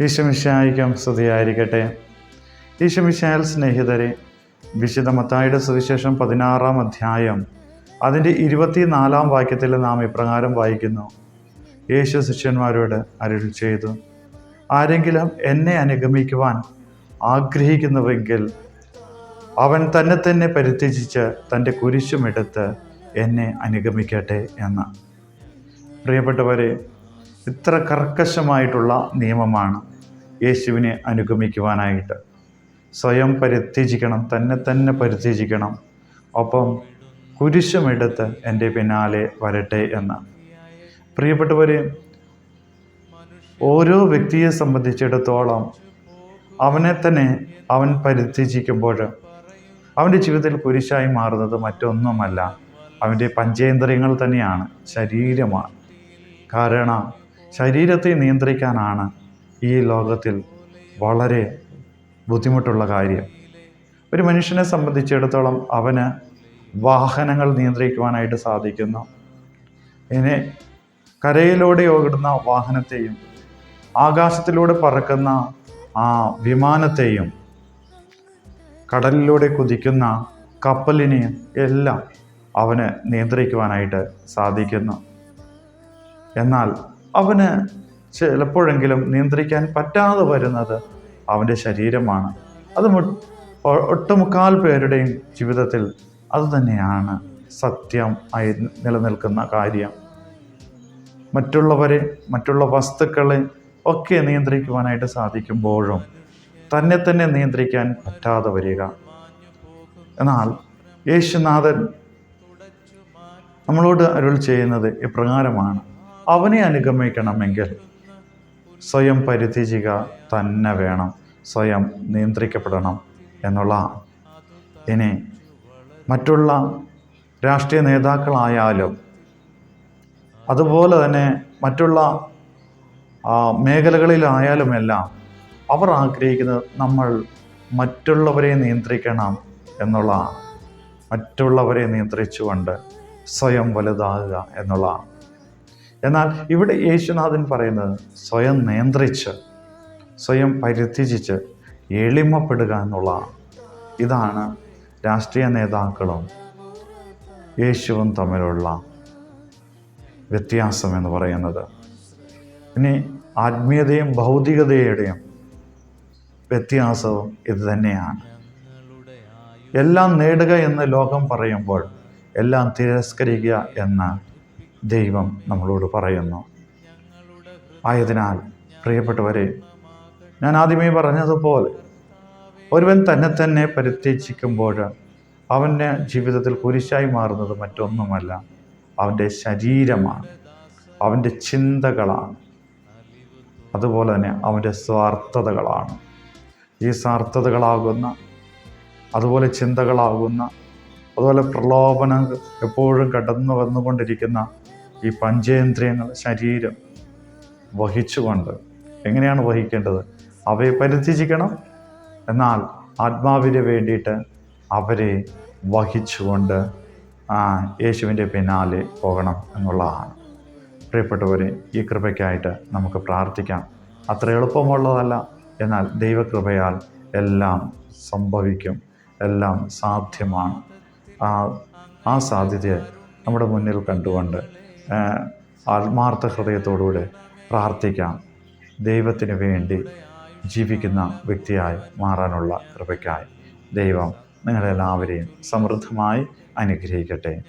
ഈശമിഷായിക്കും സ്തുതിയായിരിക്കട്ടെ. ഈശമിഷായൽ സ്നേഹിതരെ വിശുദ്ധ മത്തായുടെ സുവിശേഷം പതിനാറാം അധ്യായം അതിന്റെ ഇരുപത്തിനാലാം വാക്യത്തിൽ നാം ഇപ്രകാരം വായിക്കുന്നു. യേശു ശിഷ്യന്മാരോട് അരുൾ ചെയ്തു ആരെങ്കിലും എന്നെ അനുഗമിക്കുവാൻ ആഗ്രഹിക്കുന്നുവെങ്കിൽ അവൻ തന്നെ തന്നെ പരിത്യജിച്ച് തന്റെ കുരിശുമെടുത്ത് എന്നെ അനുഗമിക്കട്ടെ എന്ന്. പ്രിയപ്പെട്ടവരെ ഇത്ര കർക്കശമായിട്ടുള്ള നിയമമാണ് യേശുവിനെ അനുഗമിക്കുവാനായിട്ട്. സ്വയം പരിത്യജിക്കണം തന്നെ തന്നെ പരിത്യജിക്കണം. ഒപ്പം കുരിശുമെടുത്ത് എന്റെ പിന്നാലെ വരട്ടെ എന്ന്. പ്രിയപ്പെട്ടവരെ ഓരോ വ്യക്തിയെ സംബന്ധിച്ചിടത്തോളം അവനെ തന്നെ അവൻ പരിത്യജിക്കുമ്പോൾ അവന്റെ ജീവിതത്തിൽ കുരിശായി മാറുന്നത് മറ്റൊന്നുമല്ല. അവന്റെ പഞ്ചേന്ദ്രിയങ്ങൾ തന്നെയാണ് ശരീരമാണ്. കാരണം ശരീരത്തെ നിയന്ത്രിക്കാനാണ് ഈ ലോകത്തിൽ വളരെ ബുദ്ധിമുട്ടുള്ള കാര്യം. ഒരു മനുഷ്യനെ സംബന്ധിച്ചിടത്തോളം അവന് വാഹനങ്ങൾ നിയന്ത്രിക്കുവാനായിട്ട് സാധിക്കുന്നു. ഇനി കരയിലൂടെ ഓടുന്ന വാഹനത്തെയും ആകാശത്തിലൂടെ പറക്കുന്ന ആ വിമാനത്തെയും കടലിലൂടെ കുതിക്കുന്ന കപ്പലിനെയും എല്ലാം അവന് നിയന്ത്രിക്കുവാനായിട്ട് സാധിക്കുന്നു. എന്നാൽ അവന് ചിലപ്പോഴെങ്കിലും നിയന്ത്രിക്കാൻ പറ്റാതെ വരുന്നത് അവന്റെ ശരീരമാണ്. അത് ഒട്ടുമുക്കാൽ പേരുടെയും ജീവിതത്തിൽ അതുതന്നെയാണ് സത്യം ആയി നിലനിൽക്കുന്ന കാര്യം. മറ്റുള്ളവരെ മറ്റുള്ള വസ്തുക്കളെ ഒക്കെ നിയന്ത്രിക്കുവാനായിട്ട് സാധിക്കുമ്പോഴും തന്നെ തന്നെ നിയന്ത്രിക്കാൻ പറ്റാതെ വരിക. എന്നാൽ യേശുനാഥൻ നമ്മളോട് അരുൾ ചെയ്യുന്നത് ഇപ്രകാരമാണ്. അവനെ അനുഗമിക്കണമെങ്കിൽ സ്വയം പരിത്യജിക തന്നെ വേണം. സ്വയം നിയന്ത്രിക്കപ്പെടണം എന്നുള്ള ഇനി മറ്റുള്ള രാഷ്ട്രീയ നേതാക്കളായാലും അതുപോലെ തന്നെ മറ്റുള്ള മേഖലകളിലായാലുമെല്ലാം അവർ ആഗ്രഹിക്കുന്നത് നമ്മൾ മറ്റുള്ളവരെ നിയന്ത്രിക്കണം എന്നുള്ള മറ്റുള്ളവരെ നിയന്ത്രിച്ചുകൊണ്ട് സ്വയം വലുതാകുക എന്നുള്ളതാണ് എന്നാൽ ഇവിടെ യേശുനാഥൻ പറയുന്നത് സ്വയം നിയന്ത്രിച്ച് സ്വയം പരിത്യജിച്ച് എളിമപ്പെടുക എന്നുള്ള ഇതാണ് രാഷ്ട്രീയ നേതാക്കളും യേശുവും തമ്മിലുള്ള വ്യത്യാസം എന്ന് പറയുന്നത്. ഇനി ആത്മീയതയും ഭൗതികതയുടെയും വ്യത്യാസവും ഇത് തന്നെയാണ്. എല്ലാം നേടുക എന്ന് ലോകം പറയുമ്പോൾ എല്ലാം തിരസ്കരിക്കുക എന്ന് ദൈവം നമ്മളോട് പറയുന്നു. ആയതിനാൽ പ്രിയപ്പെട്ടവരെ ഞാൻ ആദ്യമേ പറഞ്ഞതുപോലെ ഒരുവൻ തന്നെ തന്നെ പരിത്യജിക്കുമ്പോൾ അവന്റെ ജീവിതത്തിൽ കുരിശായി മാറുന്നത് മറ്റൊന്നുമല്ല. അവന്റെ ശരീരമാണ്. അവന്റെ ചിന്തകളാണ്. അതുപോലെ തന്നെ അവന്റെ സ്വാർത്ഥതകളാണ്. ഈ സ്വാർത്ഥതകളാകുന്ന അതുപോലെ ചിന്തകളാകുന്ന അതുപോലെ പ്രലോഭനം എപ്പോഴും കടന്നു വന്നുകൊണ്ടിരിക്കുന്ന ഈ പഞ്ചേന്ദ്രിയങ്ങൾ ശരീരം വഹിച്ചുകൊണ്ട് എങ്ങനെയാണ് വഹിക്കേണ്ടത്? അവയെ പരിത്യജിക്കണം. എന്നാൽ ആത്മാവിന് വേണ്ടിയിട്ട് അവരെ വഹിച്ചുകൊണ്ട് യേശുവിന്റെ പിന്നാലെ പോകണം എന്നുള്ളതാണ്. പ്രിയപ്പെട്ടവരെ ഈ കൃപയ്ക്കായിട്ട് നമുക്ക് പ്രാർത്ഥിക്കാം. അത്ര എളുപ്പമുള്ളതല്ല. എന്നാൽ ദൈവകൃപയാൽ എല്ലാം സംഭവിക്കും. എല്ലാം സാധ്യമാണ്. ആ ആ സാധ്യതയെ നമ്മുടെ മുന്നിൽ കണ്ടുകൊണ്ട് ആത്മാർത്ഥ ഹൃദയത്തോടുകൂടെ പ്രാർത്ഥിക്കാം. ദൈവത്തിന് വേണ്ടി ജീവിക്കുന്ന വ്യക്തിയായി മാറാനുള്ള കൃപയ്ക്കായി. ദൈവം നിങ്ങളെല്ലാവരെയും സമൃദ്ധമായി അനുഗ്രഹിക്കട്ടെ.